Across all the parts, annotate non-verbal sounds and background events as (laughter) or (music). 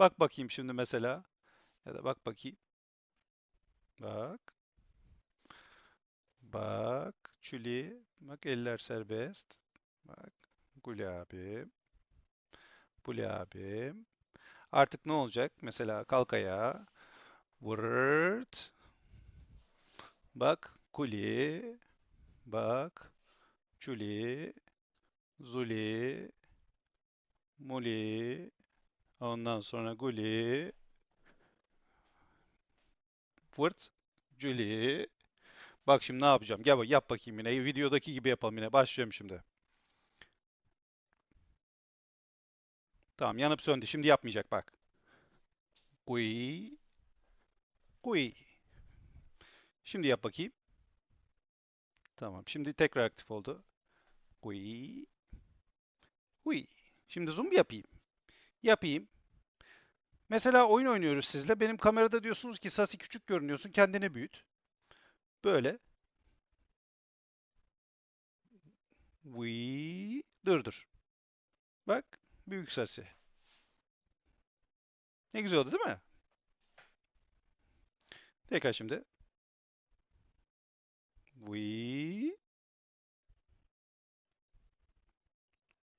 Bak bakayım şimdi mesela. Ya da bak bakayım. Bak. Bak. Çuli. Bak eller serbest. Bak. Guli abim. Guli abim. Artık ne olacak? Mesela kalk ayağa. Vırt. Bak. Kuli. Bak. Çuli. Zuli. Muli. Ondan sonra Guli. Fırt. Jüli. Bak şimdi ne yapacağım? Gel bak yap bakayım yine. Videodaki gibi yapalım yine. Başlıyorum şimdi. Tamam yanıp söndü. Şimdi yapmayacak bak. Gui. Gui. Şimdi yap bakayım. Tamam. Şimdi tekrar aktif oldu. Gui. Gui. Şimdi zoom yapayım. Yapayım. Mesela oyun oynuyoruz sizle. Benim kamerada diyorsunuz ki Sasi küçük görünüyorsun. Kendini büyüt. Böyle. Vii. Dur dur. Bak. Büyük Sasi. Ne güzel oldu değil mi? Tekrar şimdi. Vii.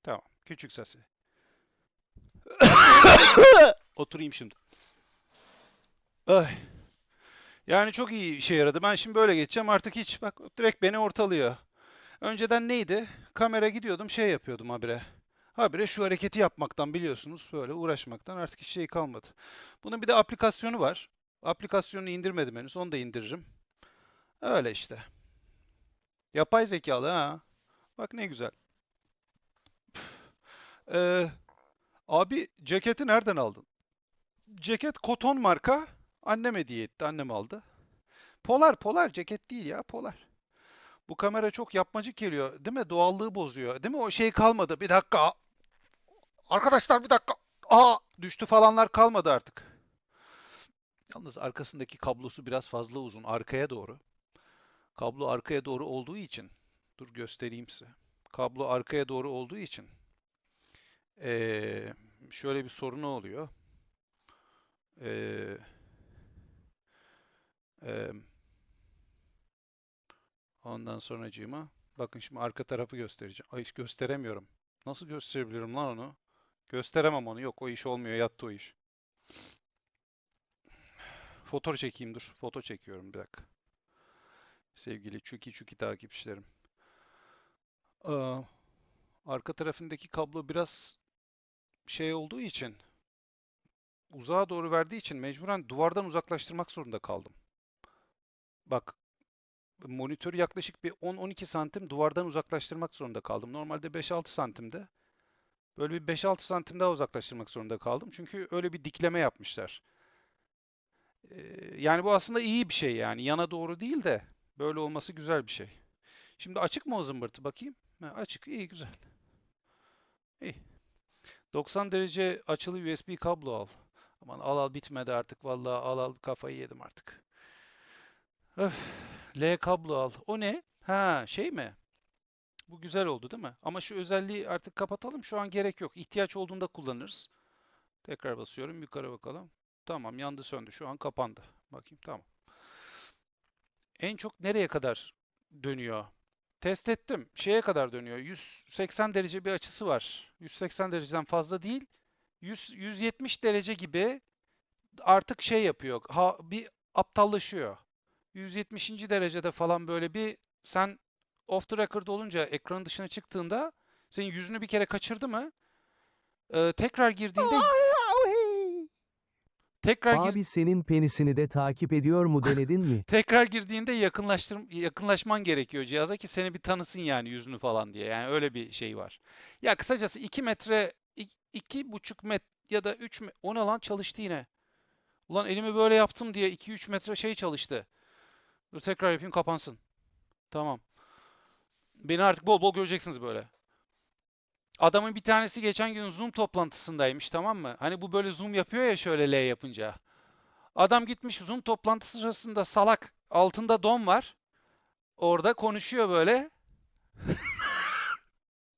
Tamam. Küçük Sasi. Oturayım şimdi. Ay. Yani çok iyi işe yaradı. Ben şimdi böyle geçeceğim. Artık hiç bak direkt beni ortalıyor. Önceden neydi? Kamera gidiyordum şey yapıyordum habire. Habire şu hareketi yapmaktan biliyorsunuz böyle uğraşmaktan artık hiç şey kalmadı. Bunun bir de aplikasyonu var. Aplikasyonunu indirmedim henüz. Onu da indiririm. Öyle işte. Yapay zekalı ha. Bak ne güzel. Ee, abi ceketi nereden aldın? Ceket koton marka. Annem hediye etti. Annem aldı. Polar, polar ceket değil ya, polar. Bu kamera çok yapmacık geliyor, değil mi? Doğallığı bozuyor. Değil mi? O şey kalmadı. Bir dakika. Arkadaşlar bir dakika. Aa, düştü falanlar kalmadı artık. Yalnız arkasındaki kablosu biraz fazla uzun arkaya doğru. Kablo arkaya doğru olduğu için dur göstereyim size. Kablo arkaya doğru olduğu için ee, şöyle bir sorunu oluyor. Ee, Eee ondan sonracığıma bakın şimdi arka tarafı göstereceğim. Ay hiç gösteremiyorum. Nasıl gösterebilirim lan onu? Gösteremem onu. Yok o iş olmuyor. Yattı o iş. Foto çekeyim dur. Foto çekiyorum bir dakika. Sevgili Çuki Çuki takipçilerim. Aa, arka tarafındaki kablo biraz şey olduğu için uzağa doğru verdiği için mecburen duvardan uzaklaştırmak zorunda kaldım. Bak monitörü yaklaşık bir 10-12 santim duvardan uzaklaştırmak zorunda kaldım. Normalde 5-6 santimde. Böyle bir 5-6 santim daha uzaklaştırmak zorunda kaldım. Çünkü öyle bir dikleme yapmışlar. Ee, yani bu aslında iyi bir şey yani. Yana doğru değil de böyle olması güzel bir şey. Şimdi açık mı o zımbırtı bakayım? Ha, açık. İyi güzel. İyi. 90 derece açılı USB kablo al. Aman al al bitmedi artık. Vallahi al al kafayı yedim artık. Öf, L kablo al. O ne? Ha, şey mi? Bu güzel oldu değil mi? Ama şu özelliği artık kapatalım. Şu an gerek yok. İhtiyaç olduğunda kullanırız. Tekrar basıyorum. Yukarı bakalım. Tamam, yandı söndü. Şu an kapandı. Bakayım, tamam. En çok nereye kadar dönüyor? Test ettim. Şeye kadar dönüyor. 180 derece bir açısı var. 180 dereceden fazla değil. 100, 170 derece gibi artık şey yapıyor. Ha, bir aptallaşıyor. 170. derecede falan böyle bir sen off the record olunca ekranın dışına çıktığında senin yüzünü bir kere kaçırdı mı? Ee, tekrar girdiğinde tekrar gir- Abi senin penisini de takip ediyor mu denedin mi? (laughs) tekrar girdiğinde yakınlaştır yakınlaşman gerekiyor cihaza ki seni bir tanısın yani yüzünü falan diye. Yani öyle bir şey var. Ya kısacası 2 metre 2,5 metre ya da 3 metre o ne lan çalıştı yine. Ulan elimi böyle yaptım diye 2-3 metre şey çalıştı. Dur tekrar yapayım kapansın. Tamam. Beni artık bol bol göreceksiniz böyle. Adamın bir tanesi geçen gün Zoom toplantısındaymış tamam mı? Hani bu böyle Zoom yapıyor ya şöyle L yapınca. Adam gitmiş Zoom toplantısı sırasında salak altında don var. Orada konuşuyor böyle. (laughs)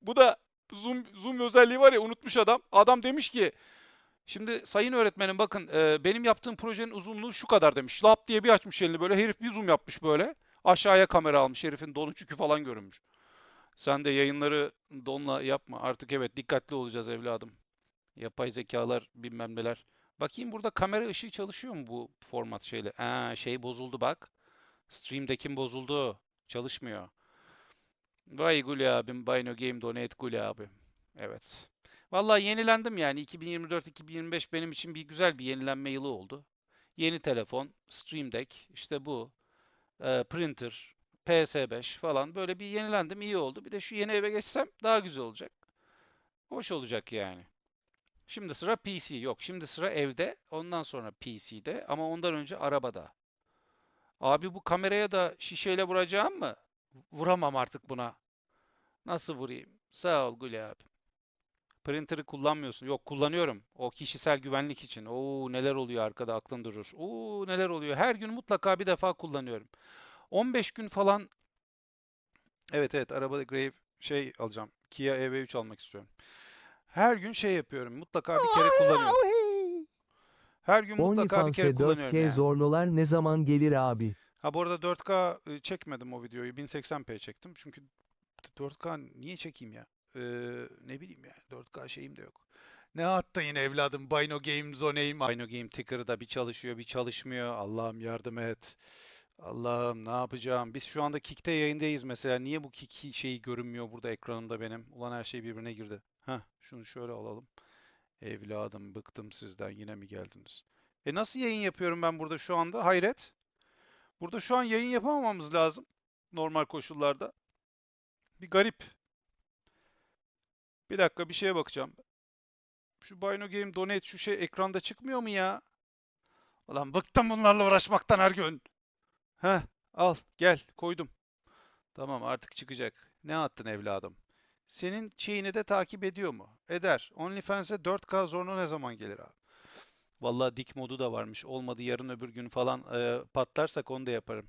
Bu da Zoom, Zoom özelliği var ya unutmuş adam. Adam demiş ki Şimdi sayın öğretmenim bakın e, benim yaptığım projenin uzunluğu şu kadar demiş. Lap diye bir açmış elini böyle herif bir zoom yapmış böyle. Aşağıya kamera almış herifin donu çükü falan görünmüş. Sen de yayınları donla yapma. Artık evet dikkatli olacağız evladım. Yapay zekalar bilmem neler. Bakayım burada kamera ışığı çalışıyor mu bu format şeyle? Aa, şey bozuldu bak. Stream'dekim bozuldu. Çalışmıyor. Vay Guli abim. Bino Game Donate Guli abim. Evet. Vallahi yenilendim yani. 2024-2025 benim için bir güzel bir yenilenme yılı oldu. Yeni telefon, Stream Deck, işte bu, e, printer, PS5 falan böyle bir yenilendim iyi oldu. Bir de şu yeni eve geçsem daha güzel olacak. Hoş olacak yani. Şimdi sıra PC. Yok, şimdi sıra evde. Ondan sonra PC'de ama ondan önce arabada. Abi bu kameraya da şişeyle vuracağım mı? Vuramam artık buna. Nasıl vurayım? Sağ ol Gül abi. Printer'ı kullanmıyorsun. Yok kullanıyorum. O kişisel güvenlik için. Oo neler oluyor arkada aklın durur. Oo neler oluyor. Her gün mutlaka bir defa kullanıyorum. 15 gün falan Evet evet arabada Grave şey alacağım. Kia EV3 almak istiyorum. Her gün şey yapıyorum. Mutlaka bir kere kullanıyorum. Her gün mutlaka bir kere OnlyFans'e kullanıyorum 4K yani. zorlular ne zaman gelir abi? Ha bu arada 4K e, çekmedim o videoyu. 1080p çektim. Çünkü 4K niye çekeyim ya? Ee, ne bileyim yani 4K şeyim de yok. Ne attın yine evladım? Bino Game Zone'im. Bino Game Ticker'ı da bir çalışıyor bir çalışmıyor. Allah'ım yardım et. Allah'ım ne yapacağım? Biz şu anda Kick'te yayındayız mesela. Niye bu Kick şeyi görünmüyor burada ekranımda benim? Ulan her şey birbirine girdi. Heh, şunu şöyle alalım. Evladım bıktım sizden yine mi geldiniz? E nasıl yayın yapıyorum ben burada şu anda? Hayret. Burada şu an yayın yapamamamız lazım. Normal koşullarda. Bir garip. Bir dakika bir şeye bakacağım. Şu Bino Game Donate şu şey ekranda çıkmıyor mu ya? Ulan bıktım bunlarla uğraşmaktan her gün. Heh al gel koydum. Tamam artık çıkacak. Ne attın evladım? Senin şeyini de takip ediyor mu? Eder. OnlyFans'e 4K zoruna ne zaman gelir abi? Vallahi dik modu da varmış. Olmadı yarın öbür gün falan e, patlarsak onu da yaparım.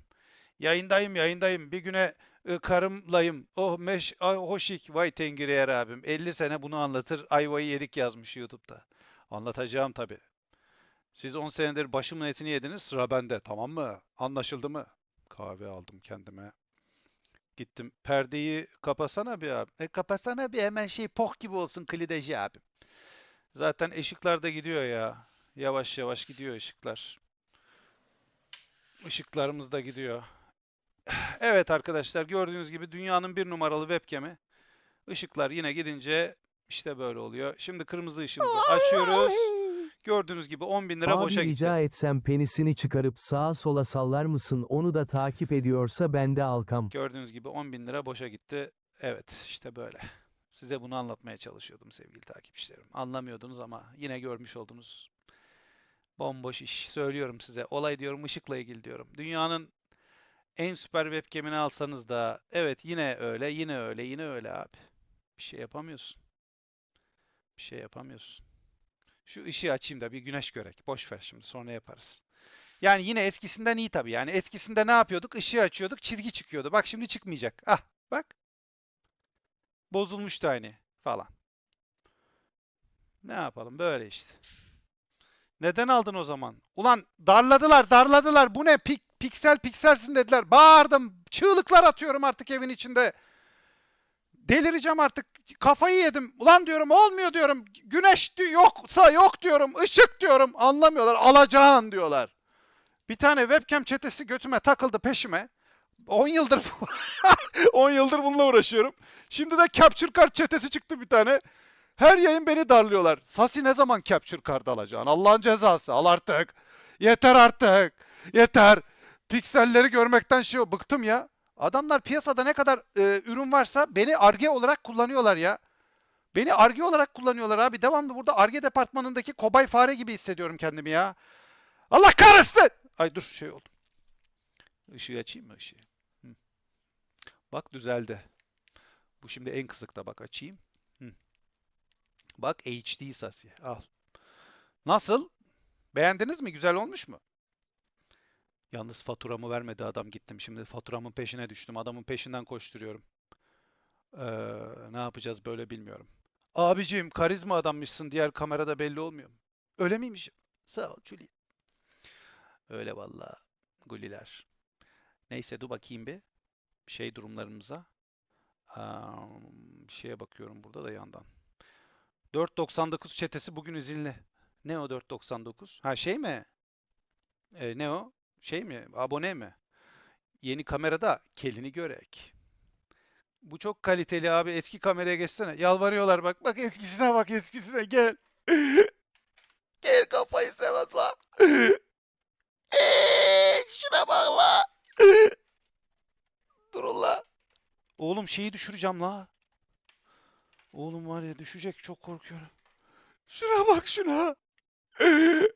Yayındayım yayındayım. Bir güne e, karımlayım. Oh meş ay, hoşik vay tengriyer abim. 50 sene bunu anlatır. Ayvayı yedik yazmış YouTube'da. Anlatacağım tabii. Siz 10 senedir başımın etini yediniz. Sıra bende. Tamam mı? Anlaşıldı mı? Kahve aldım kendime. Gittim. Perdeyi kapasana bir abi. E kapasana bir hemen şey poh gibi olsun klideci abim. Zaten ışıklar da gidiyor ya. Yavaş yavaş gidiyor ışıklar. Işıklarımız da gidiyor. Evet arkadaşlar gördüğünüz gibi dünyanın bir numaralı webcam'i. Işıklar yine gidince işte böyle oluyor. Şimdi kırmızı ışığımızı açıyoruz. Gördüğünüz gibi 10 bin lira Abi boşa gitti. rica etsem penisini çıkarıp sağa sola sallar mısın onu da takip ediyorsa ben de alkam. Gördüğünüz gibi 10 bin lira boşa gitti. Evet işte böyle. Size bunu anlatmaya çalışıyordum sevgili takipçilerim. Anlamıyordunuz ama yine görmüş oldunuz. Bomboş iş. Söylüyorum size. Olay diyorum ışıkla ilgili diyorum. Dünyanın en süper webcam'ini alsanız da evet yine öyle, yine öyle, yine öyle abi. Bir şey yapamıyorsun. Bir şey yapamıyorsun. Şu ışığı açayım da bir güneş görek. Boş ver şimdi sonra yaparız. Yani yine eskisinden iyi tabii. Yani eskisinde ne yapıyorduk? Işığı açıyorduk, çizgi çıkıyordu. Bak şimdi çıkmayacak. Ah, bak. Bozulmuştu hani falan. Ne yapalım? Böyle işte. Neden aldın o zaman? Ulan darladılar, darladılar. Bu ne? Pik, piksel pikselsin dediler. Bağırdım. Çığlıklar atıyorum artık evin içinde. Delireceğim artık. Kafayı yedim. Ulan diyorum olmuyor diyorum. Güneş yoksa yok diyorum. Işık diyorum. Anlamıyorlar. Alacağın diyorlar. Bir tane webcam çetesi götüme takıldı peşime. 10 yıldır 10 (laughs) yıldır bununla uğraşıyorum. Şimdi de Capture Card çetesi çıktı bir tane. Her yayın beni darlıyorlar. Sasi ne zaman Capture Card alacaksın? Allah'ın cezası. Al artık. Yeter artık. Yeter. Pikselleri görmekten şey bıktım ya. Adamlar piyasada ne kadar e, ürün varsa beni arge olarak kullanıyorlar ya. Beni arge olarak kullanıyorlar abi. Devamlı burada arge departmanındaki kobay fare gibi hissediyorum kendimi ya. Allah kahretsin. Ay dur şey oldu. Işığı açayım mı ışığı? Hı. Bak düzeldi. Bu şimdi en kısıkta bak açayım. Hı. Bak HD sasi. Al. Nasıl? Beğendiniz mi? Güzel olmuş mu? Yalnız faturamı vermedi adam gittim. Şimdi faturamın peşine düştüm. Adamın peşinden koşturuyorum. Ee, ne yapacağız böyle bilmiyorum. Abicim karizma adammışsın. Diğer kamerada belli olmuyor mu? Öyle miymiş? Sağ ol Julie. Öyle vallahi. Guliler. Neyse dur bakayım bir şey durumlarımıza. Aa, şeye bakıyorum burada da yandan. 4.99 çetesi bugün izinli. Ne o 4.99? Ha şey mi? E, ne o? Şey mi? Abone mi? Yeni kamerada kelini görek. Bu çok kaliteli abi. Eski kameraya geçsene. Yalvarıyorlar bak. Bak eskisine bak eskisine gel. (laughs) Gel kafayı seven la. (laughs) Eee, Şuna bak la. (laughs) Durun la. Oğlum şeyi düşüreceğim la. Oğlum var ya düşecek çok korkuyorum. Şuna bak şuna. Eee,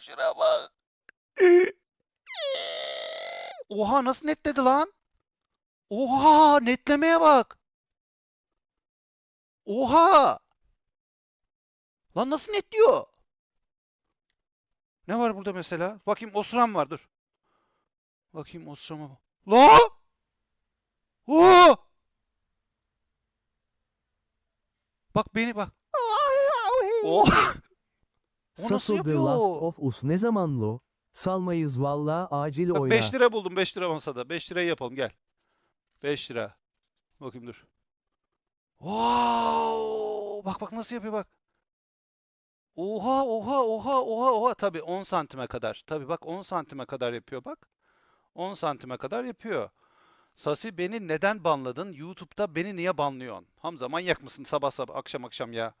Şuna bak. Oha nasıl netledi lan? Oha netlemeye bak. Oha. Lan nasıl netliyor? Ne var burada mesela? Bakayım Osram var dur. Bakayım Osram'a bak. La! Oo! Bak beni bak. Oh! O nasıl The yapıyor? Last of Us ne zaman lo? Salmayız valla acil Bak oyna. 5 lira buldum 5 lira masada. 5 lirayı yapalım gel. 5 lira. Bakayım dur. Wow! Bak bak nasıl yapıyor bak. Oha oha oha oha oha tabii 10 santime kadar. Tabii bak 10 santime kadar yapıyor bak. 10 santime kadar yapıyor. Sasi beni neden banladın? YouTube'da beni niye banlıyorsun? Hamza manyak mısın sabah sabah akşam akşam ya?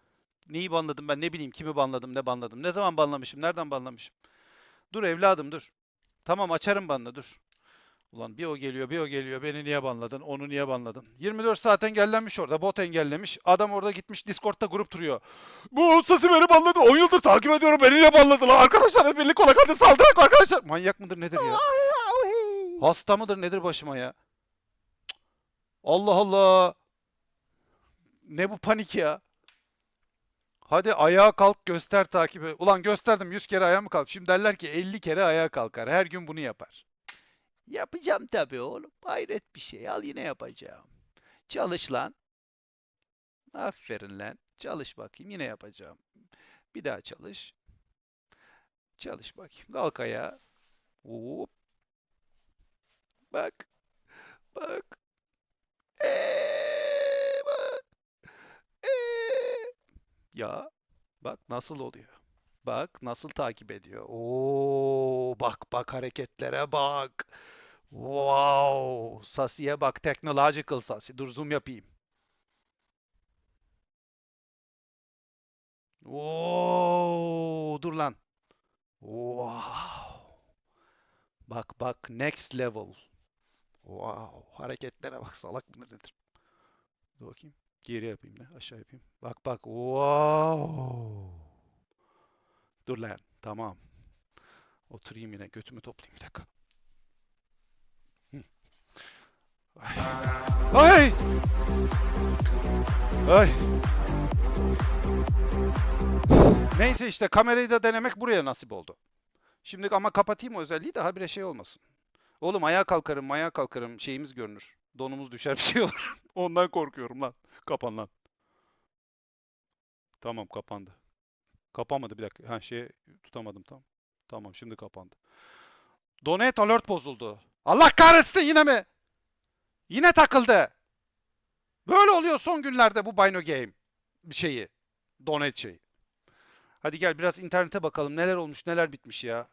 Neyi banladım ben ne bileyim kimi banladım ne banladım. Ne zaman banlamışım? Nereden banlamışım? Dur evladım dur. Tamam açarım banla dur. Ulan bir o geliyor bir o geliyor. Beni niye banladın? Onu niye banladın? 24 saat engellenmiş orada. Bot engellemiş. Adam orada gitmiş Discord'da grup duruyor. Bu Sasi beni banladı. 10 yıldır takip ediyorum. Beni niye banladı lan? Arkadaşlar birlik ola hadi saldırak arkadaşlar. Manyak mıdır nedir ya? Hasta mıdır nedir başıma ya? Allah Allah. Ne bu panik ya? Hadi ayağa kalk göster takibi. Ulan gösterdim 100 kere ayağa mı kalk? Şimdi derler ki 50 kere ayağa kalkar. Her gün bunu yapar. Yapacağım tabii oğlum. Hayret bir şey. Al yine yapacağım. Çalış lan. Aferin lan. Çalış bakayım. Yine yapacağım. Bir daha çalış. Çalış bakayım. Kalk ayağa. Hop. Bak. Bak. Ee, bak. Ee. Ya. Bak nasıl oluyor. Bak nasıl takip ediyor. Oo, bak bak hareketlere bak. Wow. Sasi'ye bak. Technological Sasi. Dur zoom yapayım. Oo, dur lan. Wow. Bak bak next level. Wow. Hareketlere bak. Salak mıdır nedir? Dur bakayım. Geri yapayım ne? Aşağı yapayım. Bak bak. Wow. Dur lan. Tamam. Oturayım yine. Götümü toplayayım bir dakika. Ay. Ay. Neyse işte kamerayı da denemek buraya nasip oldu. Şimdi ama kapatayım o özelliği de habire şey olmasın. Oğlum ayağa kalkarım, ayağa kalkarım şeyimiz görünür. Donumuz düşer bir şey olur. (laughs) Ondan korkuyorum lan. Kapan lan. Tamam kapandı. Kapanmadı bir dakika. Ha şey tutamadım tam. Tamam şimdi kapandı. Donate alert bozuldu. Allah kahretsin yine mi? Yine takıldı. Böyle oluyor son günlerde bu Bino Game şeyi. Donate şeyi. Hadi gel biraz internete bakalım neler olmuş neler bitmiş ya.